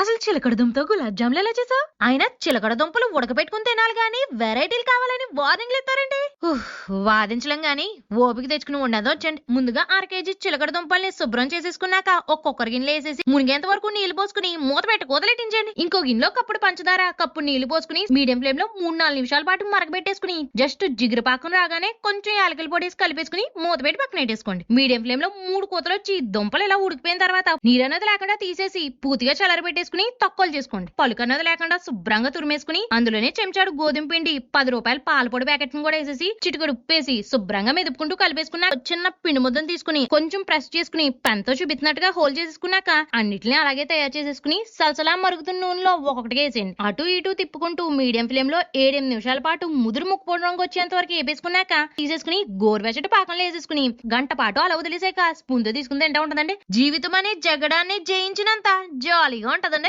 అసలు చిలకడ దుంపతో గులాబ్ జాములు ఎలా చేసావు? ఆయన చిలకడ దుంపలు ఉడకబెట్టుకుని తినాలి గాని వెరైటీలు కావాలని వార్నింగ్లు ఇస్తారండి. ఉహ్, వాదించలేం గాని ఓపిక తెచ్చుకుని ఉండదో వచ్చండి ముందుగా అర కేజీ చిలకడ దుంపల్ని శుభ్రం చేసేసుకున్నాక ఒక్కొక్కరి గిన్నెలో వేసేసి మునిగేంత వరకు నీళ్ళు పోసుకుని మూత పెట్టి కూదలెట్టించండి ఇంకో గిన్నెలో కప్పుడు పంచదార కప్పు నీళ్ళు పోసుకుని మీడియం ఫ్లేమ్లో మూడు నాలుగు నిమిషాల పాటు మరగబెట్టేసుకుని జస్ట్ జిగురు పాకం రాగానే కొంచెం యాలకల పొడి వేసి కలిపేసుకుని మూత పెట్టి పక్కన పెట్టేసుకోండి. మీడియం ఫ్లేమ్లో మూడు కూతలు వచ్చి దుంపలు ఇలా ఉడికిపోయిన తర్వాత నీరన్నది లేకుండా తీసేసి పూర్తిగా చల్లరబెట్టేసుకుని తక్కువలు చేసుకోండి. పలుకన్నది లేకుండా శుభ్రంగా తురిమేసుకుని అందులోనే చెంచాడు గోధుమ పిండి పది రూపాయల పాల పొడి ప్యాకెట్ని కూడా వేసేసి చిటికడు ఉప్పేసి శుభ్రంగా మెదుపుకుంటూ కలిపేసుకున్న చిన్న పిండి ముద్దను తీసుకుని కొంచెం ప్రెస్ చేసుకుని పెన్తో చూపిస్తున్నట్టుగా హోల్ చేసేసుకున్నాక అన్నిటిని అలాగే తయారు చేసేసుకుని సలసలా మరుగుతున్న నూనెలో ఒక్కొక్కటిగా వేసేయండి. అటు ఇటు తిప్పుకుంటూ మీడియం ఫ్లేమ్లో ఏడెనిమిది నిమిషాల పాటు ముదురు ముక్కుపోవడం రంగు వచ్చేంత వరకు వేపేసుకున్నాక తీసేసుకుని గోరువెచ్చటి పాకంలో వేసేసుకుని గంట పాటు అలా వదిలేసాక స్పూన్తో తీసుకుని తింటా ఉంటదండి. జీవితం అనే జగడాన్ని జయించినంత జాలీగా ఉంటదండి.